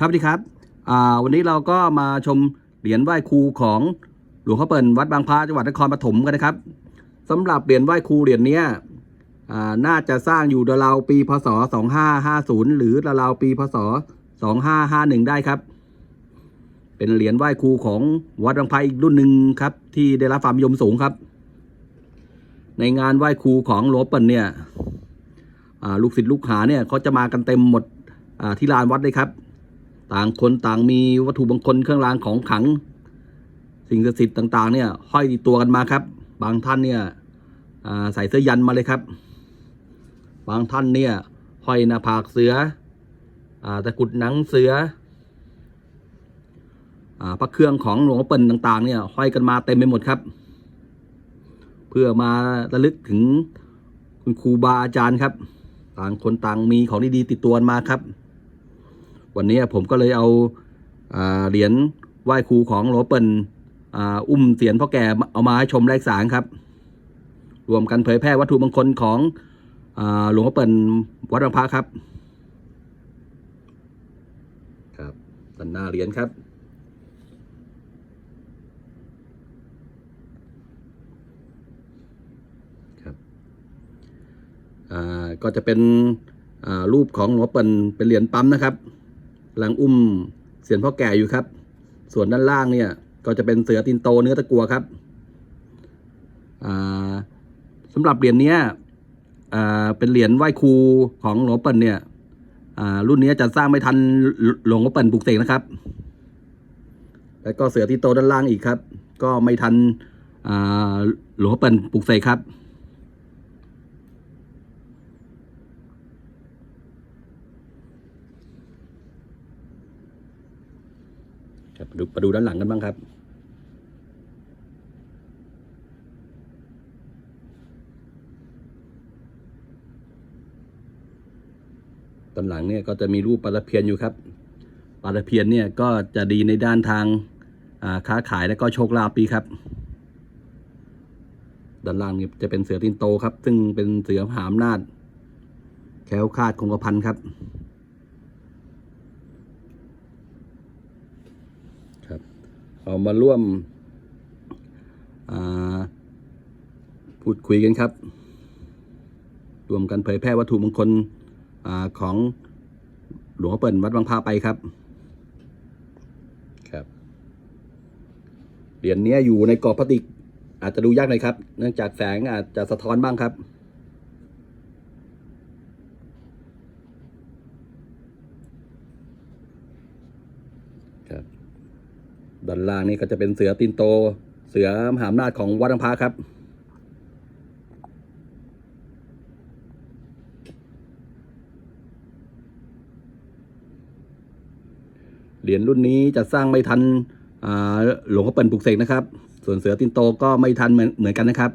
ครับสวัสดีครับวันนี้เราก็มาชมเหรียญไหว้ครูของหลวงพ่อเปิ่นวัดบางพระจังหวัดนครปฐมกันนะครับสำหรับเหรียญไหว้ครูเหรียญนี้น่าจะสร้างอยู่ราวปีพศ 2550 หรือราวปีพศ 2551 ได้ครับ เป็นเหรียญไหว้ครูของวัดบางพระอีกรุ่นหนึ่งครับ ที่ได้รับความนิยมสูงครับ ในงานไหว้ครูของหลวงพ่อเปิ่นเนี่ยลูกศิษย์ลูกหาเนี่ยเขาจะมากันเต็มหมดที่ลานวัดเลยครับ ต่างคนต่างมีวัตถุมงคลเครื่องรางของขลัง สิ่งศักดิ์สิทธิ์ต่างๆ เนี่ยห้อยติดตัวกันมาครับ บางท่านเนี่ยใส่เสื้อยันมาเลยครับ บางท่านเนี่ยห้อยหน้าผากเสืออตะกุดหนังเสืออาพระเครื่องของหลวงพ่อเปิ่นต่าง ๆ เนี่ยห้อยกันมาเต็มไปหมดครับ เพื่อมาระลึกถึงคุณครูบาอาจารย์ครับ ต่างคนต่างมีของดีๆติดตัวมาครับ วันนี้ผมก็เลยเอาเหรียญไหว้ครูของหลวงเปิ่นอ่าอุ้มเสียนพ่อแก่เอามาให้ชมแลกสารครับ รวมกันเผยแพร่วัตถุมงคลของอหลวงพ่อเปิ่นวัดบางพระครับ ครับด้านหน้าเหรียญครับครับอ่าก็จะเป็นอ่ารูปของหลวงเปิ่นเป็นเหรียญปั๊มนะครับ กำลังอุ้มเสียนพ่อแก่อยู่ครับ ส่วนด้านล่างเนี่ยก็จะเป็นเสือตินโตเนื้อตะกัวครับอ่าสำหรับเหรียญนี้อ่าเป็นเหรียญไหว้ครูของหลวงเปิ่นเนี่ยอ่ารุ่นนี้จะสร้างไม่ทันหลวงเปิ่นปลูกเสกนะครับ แล้วก็เสือตินโตด้านล่างอีกครับ ก็ไม่ทันอ่าหลวงเปิ่นปลูกเสกครับ ครับมาดูมาดูด้านหลังกันบ้างครับ ด้านหลังเนี่ยก็จะมีรูปปลาตะเพียนอยู่ครับปลาตะเพียนเนี่ยก็จะดีในด้านทางาค้าขายและก็โชคลาภปีครับ ด้านล่างนี่ยจะเป็นเสือตินโตครับ ซึ่งเป็นเสือหาอำนาจแคล้วคลาดคงกระพันครับ เอามาร่วมอ่าพูดคุยกันครับรวมกันเผยแพร่วัตถุมงคลอาของหลวงพ่อเปิ่นวัดบางพาไปครับ ครับเหรียญเนี้ยอยู่ในกรอบพลาสติก อาจจะดูยากหน่อยครับ เนื่องจากแสงอาจจะสะท้อนบ้างครับ ครับ ด้านล่างนี่ก็จะเป็นเสือตินโต เสือมหาอำนาจของวัดอังพาครับ เหรียญรุ่นนี้จะสร้างไม่ทันหลวงพ่อเปิ่นปลุกเสกนะครับ ส่วนเสือตินโตก็ไม่ทันเหมือนเหมือนกันนะครับ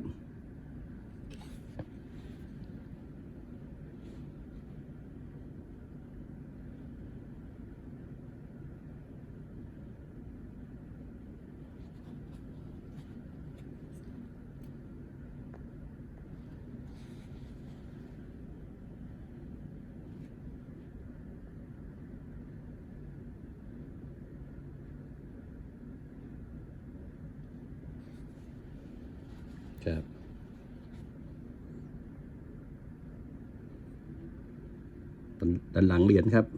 ด้านหลังเหรียญครับ ค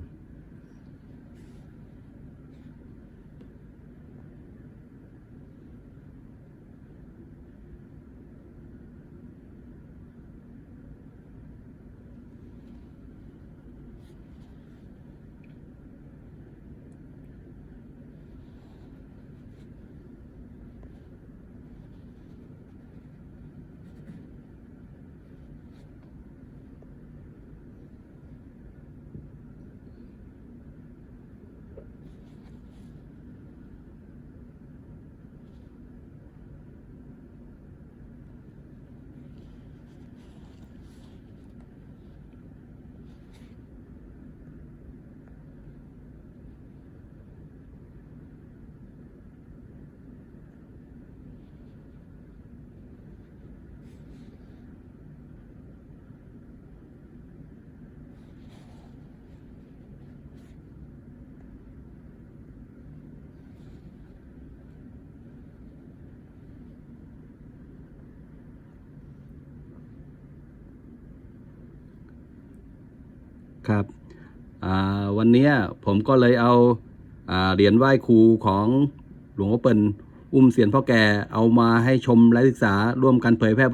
ครับวันนี้ผมก็เลยเอาเหรียญไหว้ครูของหลวงพ่อเปิลอุ้มเสียนพ่อแก่เอามาให้ชมและศึกษาร่วมกันเผยแพร่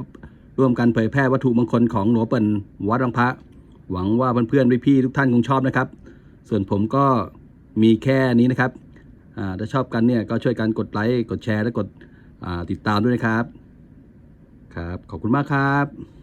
ร่วมกันเผยแพร่วัตถุมงคลของหลวงพ่อเปิลวัดบางพระ หวังว่าเพื่อนๆพี่ๆทุกท่านคงชอบนะครับ ส่วนผมก็มีแค่นี้นะครับถ้าชอบกันเนี่ยก็ช่วยกันกดไลค์กดแชร์และกดติดตามด้วยนะครับ ครับ ขอบคุณมากครับ